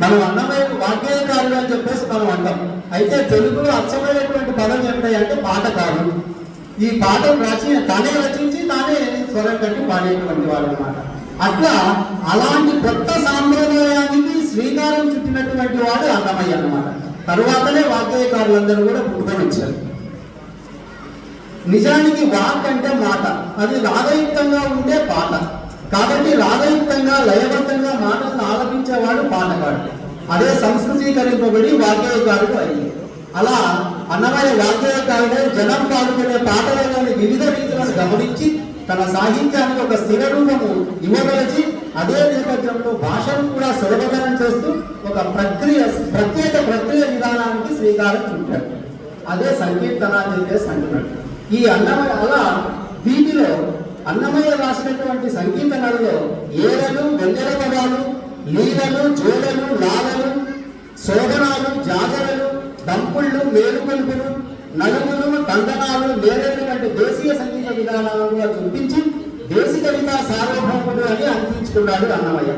మనం అన్నమయ్య వాగ్గేయకారుడు అని చెప్పేసి మనం అంటాం. అయితే తెలుగులో అచ్చమైనటువంటి పదం ఏమిటంటే పాటకారు పాటకారుడు ఈ పాటను రచి తానే రచించి తానే స్వరం కట్టి పాడేటువంటి వాడు అనమాట అట్లా అలాంటి కొత్త సాంప్రదాయానికి శ్రీకారం చుట్టినటువంటి వాడు అన్నమయ్య అన్నమాట. తరువాతనే వాగ్గేయకారులందరూ కూడా ఉద్భవించారు నిజానికి వాక్ అంటే మాట. అది రాగయుక్తంగా ఉండే పాట. కాబట్టి రాగయుక్తంగా లయబద్ధంగా మాట ఆలపించేవాడు పాటగాడు. అదే సంస్కృతీకరింపబడి వాగ్గేయకారుడు అయ్యింది అలా అన్నమయ్య వాగ్గేయకారుడే జనం పాడుకునే పాటలలోని వివిధ రీతులను గమనించి తన సాహిత్యానికి ఒక స్థిర రూపము ఇవ్వదలిచి అదే నేపథ్యంలో భాషను కూడా సులభతరం చేస్తూ ఒక ప్రక్రియ ప్రత్యేక ప్రక్రియ విధానానికి శ్రీకారం చుట్టాడు. అదే సంకీర్తన చెప్పేసి అంటున్నాడు ఈ అన్నమయ్య అలా వీటిలో అన్నమయ్య రాసినటువంటి సంకీర్తనలలో ఏరలు వెన్నెల పదాలు లీలలు జోడలు లాలలు శోభనాలు జాగరలు దంపుళ్ళు మేలుకొల్పులు నలుగులు తందనాలు నేరేడు వంటి దేశీయ సంగీత విధానాలను చూపించి దేశిక కవిత సార్వభౌముడు అని అనిపించుకున్నాడు అన్నమయ్య.